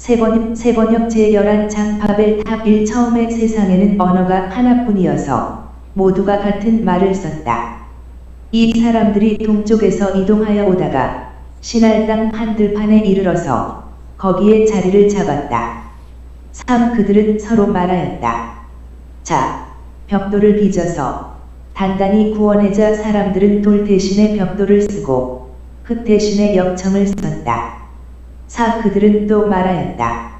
세번역, 세번역 제11장 바벨 탑 1 처음에 세상에는 언어가 하나뿐이어서 모두가 같은 말을 썼다. 이 사람들이 동쪽에서 이동하여 오다가 신할 땅 한들판에 이르러서 거기에 자리를 잡았다. 3. 그들은 서로 말하였다. 자, 벽돌을 빚어서 단단히 구원해자 사람들은 돌 대신에 벽돌을 쓰고 흙 대신에 역청을 썼다. 4. 그들은 또 말하였다.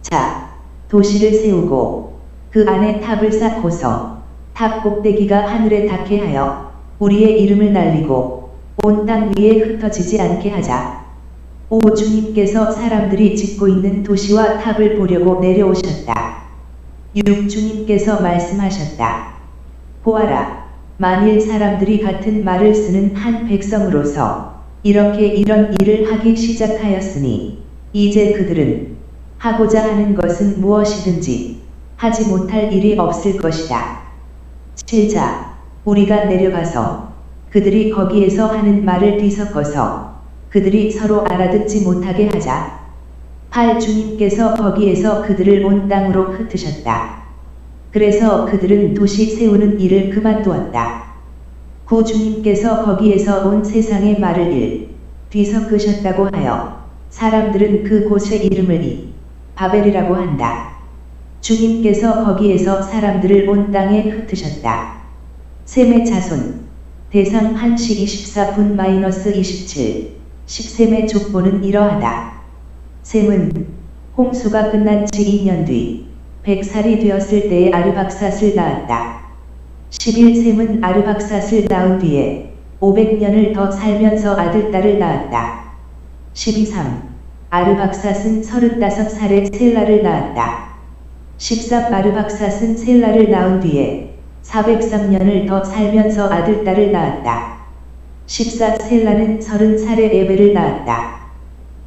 자, 도시를 세우고 그 안에 탑을 쌓고서 탑 꼭대기가 하늘에 닿게 하여 우리의 이름을 날리고 온 땅 위에 흩어지지 않게 하자. 오 주님께서 사람들이 짓고 있는 도시와 탑을 보려고 내려오셨다. 6. 주님께서 말씀하셨다. 보아라, 만일 사람들이 같은 말을 쓰는 한 백성으로서 이렇게 이런 일을 하기 시작하였으니 이제 그들은 하고자 하는 것은 무엇이든지 하지 못할 일이 없을 것이다. 7자, 우리가 내려가서 그들이 거기에서 하는 말을 뒤섞어서 그들이 서로 알아듣지 못하게 하자. 8. 주님께서 거기에서 그들을 온 땅으로 흩으셨다. 그래서 그들은 도시 세우는 일을 그만두었다. 9. 주님께서 거기에서 온 세상의 말을 일, 뒤섞으셨다고 하여 사람들은 그 곳의 이름을 이 바벨이라고 한다. 주님께서 거기에서 사람들을 온 땅에 흩으셨다. 셈의 자손 대상 1시 24분 마이너스 27 10셈의 족보는 이러하다. 셈은 홍수가 끝난 지 2년 뒤 100살이 되었을 때에 아르박삿을 낳았다. 11셈은 아르박삿을 낳은 뒤에 500년을 더 살면서 아들 딸을 낳았다. 12.3 아르박삿은 35살에 셀라를 낳았다. 13 아르박삿은 셀라를 낳은 뒤에 403년을 더 살면서 아들 딸을 낳았다. 14 셀라는 30살에 에벨을 낳았다.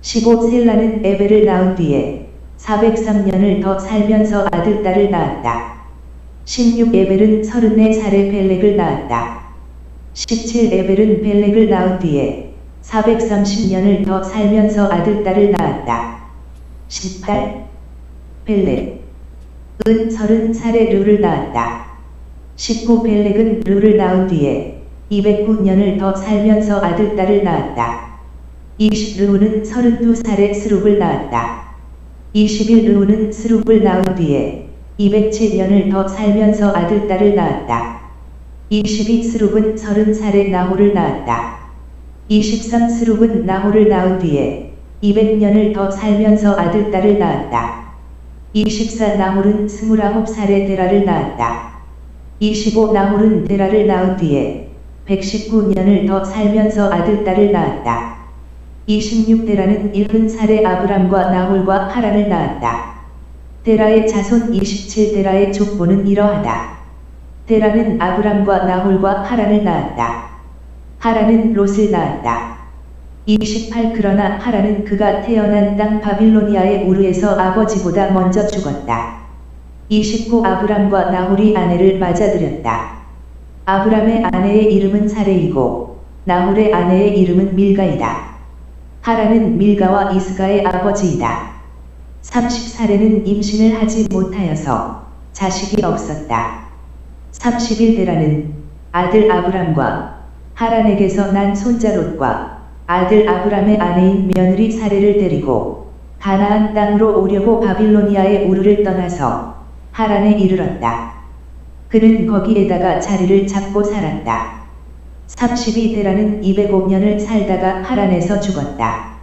15 셀라는 에벨을 낳은 뒤에 403년을 더 살면서 아들 딸을 낳았다. 16 에벨은 34살에 벨렉을 낳았다. 17 에벨은 벨렉을 낳은 뒤에 430년을 더 살면서 아들 딸을 낳았다. 10달 벨렉 은 30살에 르를 낳았다. 19 벨렉은 르를 낳은 뒤에 209년을 더 살면서 아들 딸을 낳았다. 20 르우는 32살에 스룹을 낳았다. 21 르우는 스룹을 낳은 뒤에 207년을 더 살면서 아들 딸을 낳았다. 22 스룹은 30살에 나홀을 낳았다. 23 스룹은 나홀을 낳은 뒤에 200년을 더 살면서 아들 딸을 낳았다. 24 나홀은 29살에 데라를 낳았다. 25 나홀은 데라를 낳은 뒤에 119년을 더 살면서 아들 딸을 낳았다. 26 데라는 70살에 아브람과 나홀과 하란을 낳았다. 데라의 자손 27 데라의 족보는 이러하다. 데라는 아브람과 나홀과 하란을 낳았다. 하란은 롯을 낳았다. 28 그러나 하란은 그가 태어난 땅 바빌로니아의 우르에서 아버지보다 먼저 죽었다. 29 아브람과 나홀이 아내를 맞아들였다. 아브람의 아내의 이름은 사레이고 나홀의 아내의 이름은 밀가이다. 하란은 밀가와 이스가의 아버지이다. 30살에는 임신을 하지 못하여서 자식이 없었다. 31대라는 아들 아브람과 하란에게서 난 손자 롯과 아들 아브람의 아내인 며느리 사례를 데리고 가나안 땅으로 오려고 바빌로니아의 우르를 떠나서 하란에 이르렀다. 그는 거기에다가 자리를 잡고 살았다. 32대라는 205년을 살다가 하란에서 죽었다.